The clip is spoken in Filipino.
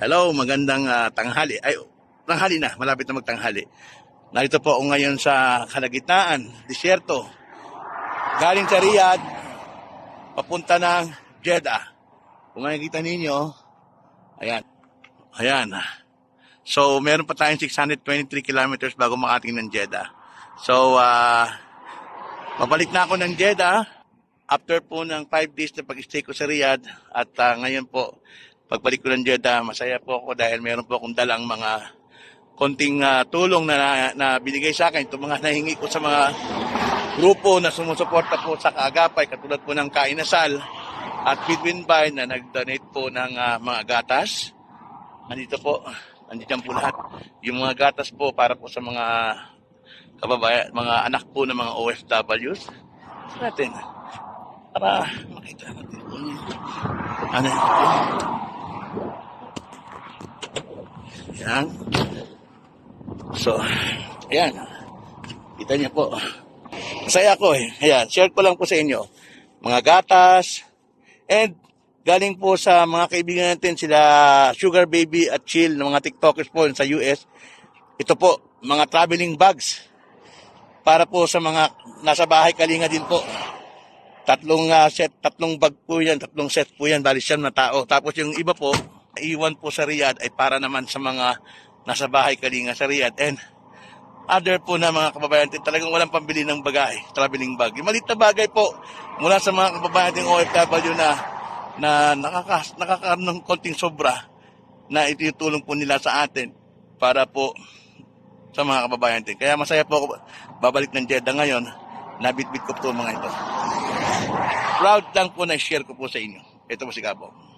Hello, magandang ah, tanghali. Ay, tanghali na, malapit na magtanghali. Narito po ako ngayon sa kalagitnaan, disyerto. Galing sa Riyadh, papunta ng Jeddah. Kung makikita ninyo, ayan. Ayan. So, meron pa tayong 623 kilometers bago makating ng Jeddah. So, ah, pabalik na ako ng Jeddah after po ng 5 days na pag-stay ko sa Riyadh at ah, ngayon po pagbalik ko ng Jeddah masaya po ako dahil meron po akong dalang mga konting ah, tulong na, na binigay sa akin. Itong mga nahingi ko sa mga grupo na sumusuporta po sa kaagapay katulad po ng Kainasal at Midwin Bay na nag-donate po ng ah, mga gatas. Nandito po nandito po lahat. Yung mga gatas po para po sa mga kababayan mga anak po ng mga OFWs natin para makita natin kung ano yan so ayan. Kita niyo po. Masaya ako eh. Ayan share ko lang po sa inyo. Mga gatas. And galing po sa mga kaibigan natin sila Sugar Baby at Chill ng mga TikTokers po sa US ito po mga traveling bags. Para po sa mga nasa bahay kalinga din po. Tatlong ah, set, tatlong bag po yan, tatlong set po yan, bali siyam na tao. Tapos yung iba po, iwan po sa Riyadh ay para naman sa mga nasa bahay kalinga sa Riyadh. And other po na mga kababayan natin, talagang walang pambili ng bagay, traveling bag. Yung maliit na bagay po, mula sa mga kababayan natin OFW na na nakaka, nakakaroon ng konting sobra na itutulong po nila sa atin para po sa mga kababayan natin. Kaya masaya po ako babalik ng Jeddah ngayon, nabitbit ko po mga ito. Proud lang po na share ko po sa inyo. Ito po si Gabo.